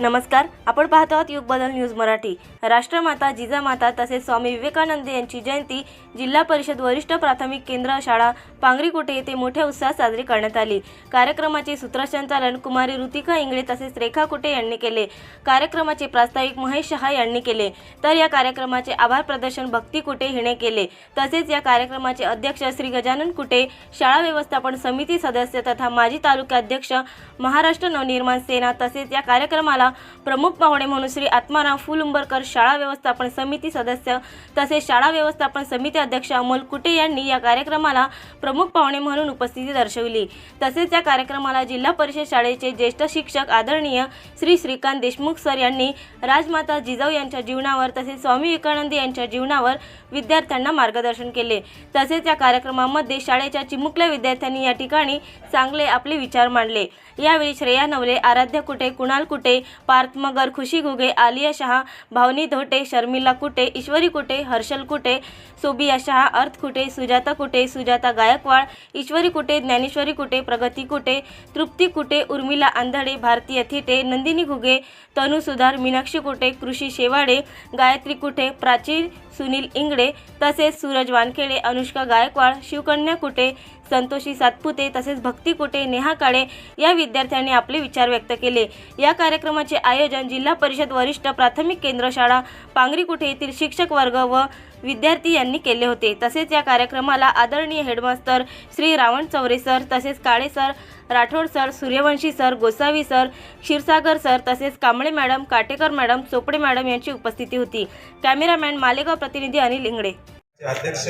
नमस्कार आपण पाहतो आहोत युग बदल न्यूज मराठी. राष्ट्रमाता जिजामाता तसेच स्वामी विवेकानंद यांची जयंती जिल्हा परिषद वरिष्ठ प्राथमिक केंद्र शाळा पांगरीकोटे येथे मोठ्या उत्साहात साजरी करण्यात आली. कार्यक्रमाचे सूत्रसंचालन कुमारी ऋतिका इंगळे तसेच रेखा कुटे यांनी केले. कार्यक्रमाचे प्रास्ताविक महेश शहा यांनी केले. तर या कार्यक्रमाचे आभार प्रदर्शन भक्ती कुटे हिने केले. तसेच या कार्यक्रमाचे अध्यक्ष श्री गजानन कुटे शाळा व्यवस्थापन समिती सदस्य तथा माजी तालुका अध्यक्ष महाराष्ट्र नवनिर्माण सेना तसेच या कार्यक्रमाला प्रमुख पाहुणे म्हणून श्री आत्माराम फुलुंबरकर शाळा व्यवस्थापन समिती सदस्य तसेच शाळा व्यवस्थापन समिती अध्यक्ष अमोल कुटे यांनी या कार्यक्रमाला प्रमुख पाहुणे म्हणून उपस्थिती दर्शवली. तसेच या कार्यक्रमाला जिल्हा परिषद शाळेचे ज्येष्ठ शिक्षक आदरणीय श्री श्रीकांत देशमुख सर यांनी राजमाता जिजाऊ यांच्या जीवनावर तसेच स्वामी विवेकानंद यांच्या जीवनावर विद्यार्थ्यांना मार्गदर्शन केले. तसेच या कार्यक्रमामध्ये शाळेच्या चिमुकल्या विद्यार्थ्यांनी या ठिकाणी चांगले आपले विचार मांडले. यावेळी श्रेया नवले आराध्य कुटे कुणाल कुटे पार्थ मगर खुशी घुगे आलिया शहा भावनी धोटे शर्मिला कुटे ईश्वरी कुटे हर्षल कुटे सोबिया शहा अर्थ कुटे सुजाता कुटे सुजाता गायकवाड ईश्वरी कुटे ज्ञानेश्वरी कुटे प्रगती कुटे तृप्ती कुटे उर्मिला आंधळे भारतीय थिटे नंदिनी घुगे तनु सुधार मीनाक्षी कुटे कृषी शेवाडे गायत्री कुठे प्राची सुनील इंगडे तसेच सूरज वानखेडे अनुष्का गायकवाड शिवकन्या कुटे संतोषी सातपुते तसेच भक्ती कुटे नेहा काळे या विद्यार्थ्यांनी आपले विचार व्यक्त केले. या कार्यक्रमाचे आयोजन जिल्हा परिषद वरिष्ठ प्राथमिक केंद्र शाळा पांगरी कुठे येथील शिक्षक वर्ग व विद्यार्थी यांनी केले होते. तसेच या कार्यक्रमाला आदरणीय हेडमास्तर श्री रावण चौरे सर तसेच Kale sir Rathod sir Suryavanshi sir Gosavi sir Kshirsagar sir तसेच Kamble madam Katekar madam Chopde madam यांची उपस्थिती होती. कॅमेरामॅन मालेगाव प्रतिनिधी अनिल इंगडे अध्यक्ष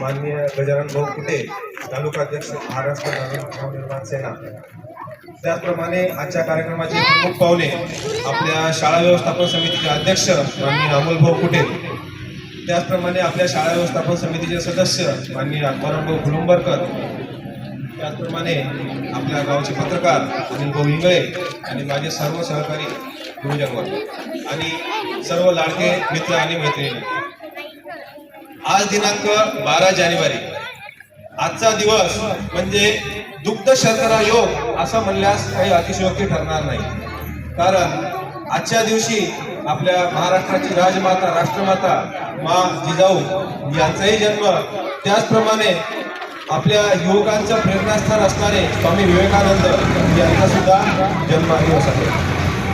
माननीय गजानन भाऊ कुटे तालुका अध्यक्ष महाराष्ट्र नवनिर्माण सेना. त्याचप्रमाणे आजच्या कार्यक्रमाचे प्रमुख पाहुणे आपल्या शाळा व्यवस्थापन समितीचे अध्यक्ष माननीय अमोल भाऊ कुटे. त्याचप्रमाणे आपल्या शाळा व्यवस्थापन समितीचे सदस्य माननीय भाऊ फुलुंबरकर. त्याचप्रमाणे आपल्या गावचे पत्रकार अनिल भाऊ इंगळे आणि माझे सर्व सहकारी गुरुजन आणि सर्व लाडके मित्र आणि मैत्रिणी. आज दिनांक बारा जानेवारी. आजचा दिवस म्हणजे दुग्ध शर्करा योग असं म्हणल्यास काही अतिशयोक्ती ठरणार नाही. कारण आजच्या दिवशी आपल्या महाराष्ट्राची राजमाता राष्ट्रमाता मा जिजाऊ यांचाही जन्म. त्याचप्रमाणे आपल्या युवकांचं प्रेरणास्थान असणारे स्वामी विवेकानंद यांचा सुद्धा जन्मदिवस आहे.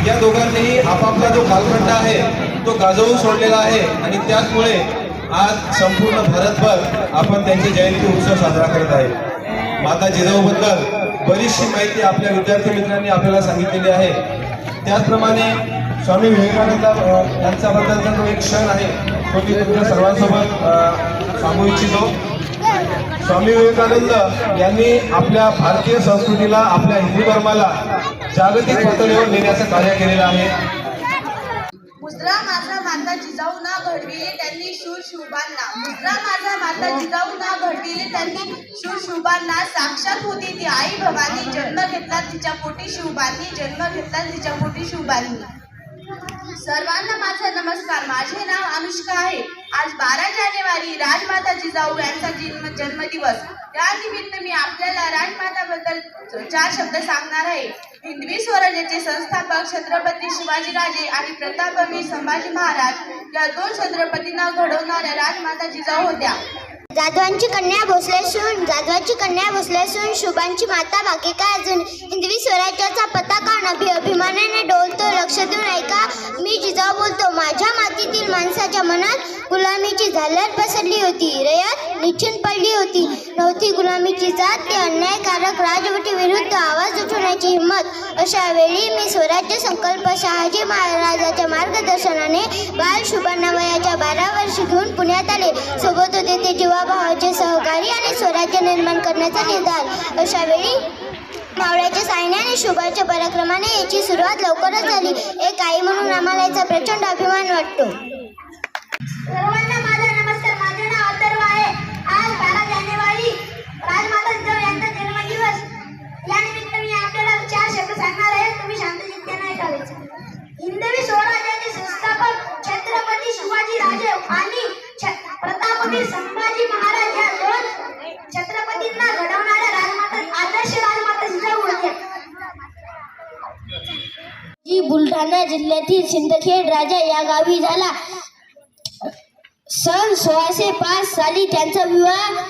या दोघांनीही आपापला जो कालखंड आहे तो गाजवून सोडलेला आहे आणि त्याचमुळे आज संपूर्ण भारतभर आपण त्यांची जयंती उत्सव साजरा करत आहे. माता जिजाऊबद्दल बरीचशी माहिती आपल्या विद्यार्थी मित्रांनी आपल्याला सांगितलेली आहे. त्याचप्रमाणे स्वामी विवेकानंद यांच्याबद्दलचा जो एक क्षण आहे. तो मी तुमच्या सर्वांसोबत सांगू इच्छितो. स्वामी विवेकानंद यांनी आपल्या भारतीय संस्कृतीला आपल्या हिंदू धर्माला जागतिक पातळीवर नेण्याचं कार्य केलेलं आहे. मुजरा माझा माता जिजाऊ ना घडविले त्यांनी शूर शुभांना. मुजरा माझा माता जिजाऊ ना घडविले त्यांनी शूर शुभांना. साक्षात होती ती आई भवानी जन्म घेतला तिच्या पोटी शिवबांनी जन्म घेतला तिच्या पोटी शिवबांनी सर्वांना माझा नमस्कार. माझे नाव अनुष्का आहे. आज बारा जानेवारी राजमाता जिजाऊ यांचा जन्म जन्मदिवस. त्यानिमित्त मी आपल्याला राजमाताबद्दल चार शब्द सांगणार आहे. हिंदवी स्वराज्याचे संस्थापक छत्रपती शिवाजीराजे आणि प्रतापवीर संभाजी महाराज या दोन छत्रपतींना घडवणाऱ्या राजमाता जिजाऊ होत्या. जाधवांची कन्या भोसले सून जाधवाची कन्या भोसले सून शुभांची माता बाकी काय अजून? हिंदवी स्वराज्याचा पताका नभी अभिमानाने डोलतो लक्ष देऊन ऐका मी जिजाऊ बोलतो माझ्या मातीतील माणसाच्या मनात गुलामीची झालर पसरली होती रयत निश्चित पडली होती. नव्हती गुलामीची जात ते अन्यायकारक राजवटी विरुद्ध आवाज उठवण्याची हिंमत. अशा वेळी मी स्वराज्य संकल्प शहाजी महाराजाच्या मार्गदर्शनाने बाल शुभांना वयाच्या बारा घेऊन पुण्यात आले. सोबत होते ते जीवाभावाचे सहकारी आणि स्वराज्य निर्माण करण्याचा निर्धार. अशा वेळी मावळ्याच्या सायने आणि शुभाच्या पराक्रमाने याची सुरुवात लवकरच झाली. एक आई म्हणून आम्हाला याचा प्रचंड अभिमान वाटतो. सर्वांना माझा नमस्कार. माझे नाव अथर्व आहे. आज बारा जानेवारी. राजमाता जिजाऊ यांचा जन्मदिवस. या निमित्त मी आपल्याला चार शब्द सांगणार आहे. तुम्ही शांत ऐकावे हिंदवी स्वराज्याचे संस्थापक छत्रपती शिवाजी राजे आणि महाराज या दोन छत्रपतींना घडवणाऱ्या राजमाता आदर्श जी बुलढाणा जिल्ह्यातील सिंदखेड राजा या गावी झाला. सन सोळाशे पाच साली त्यांचा विवाह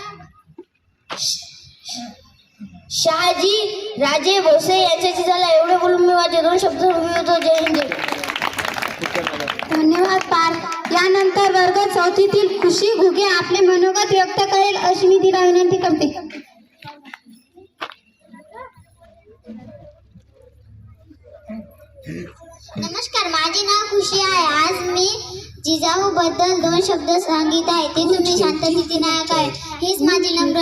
शहाजी राजे भोसले यांच्याशी झाला. एवढे बोलून मी माझे दोन शब्द जय हिंद. धन्यवाद पार यानंतर वर्ग चौथीतील खुशी घुगे आपले मनोगत व्यक्त करेल अशी मी तिला विनंती करते. नमस्कार माझे नाव खुशी आहे. आज मी जिजाऊ बद्दल दोन शब्द सांगित आहे. ते तुम्ही शांतनीती नायक आहे हीच माझी नम्र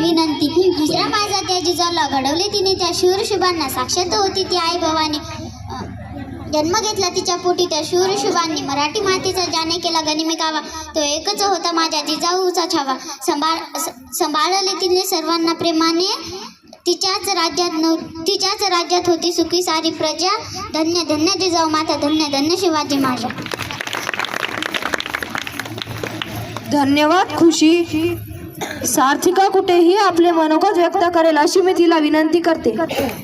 विनंती. दुसरा माझा त्या जिजाऊला घडवले तिने त्या शूरशुभांना साक्षात होती ती आई भवानी. जन्म घेतला तिच्या पोटी त्या शूरशुभांनी मराठी मातीचा ज्याने केला गनिमी कावा तो एकच होता माझ्या जिजाऊचा छावा. संभाळ स- सांभाळले तिने सर्वांना प्रेमाने. तिच्याच राज्यात नव तिच्याच राज्यात होती सुखी सारी प्रजा. धन्य धन्य जिजाऊ माता धन्य धन्य शिवाजी माझ्या धन्यवाद खुशी. सार्थिका कुठेही आपले मनोगत व्यक्त करेल अशी मी तिला विनंती करते.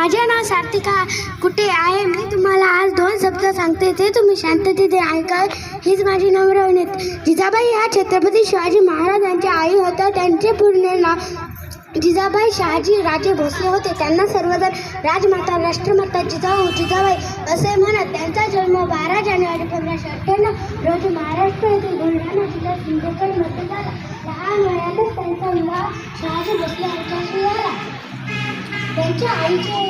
माझे नाव सार्थिका कुठे आहे. मी तुम्हाला आज दोन शब्द सांगते. ते तुम्ही शांततेने ऐका. हीच माझी नम्र विनंती. जिजाबाई ह्या छत्रपती शिवाजी महाराजांच्या आई होत्या त्यांचे पूर्ण नाव जिजाबाई शहाजी राजे भोसले होते. त्यांना सर्वजण राजमाता राष्ट्रमाता जिजाऊ जिजाबाई असे म्हणत. त्यांचा जन्म बारा जानेवारी पंधराशे अठ्ठ्याण्णव रोजी महाराष्ट्र येथील बुलढाणा जिल्ह्यात सिंदखेडमध्ये झाला. लहान वयातच त्यांचा विवाह शहाजी भोसले यांच्याशी झाला. त्यांच्या आईचे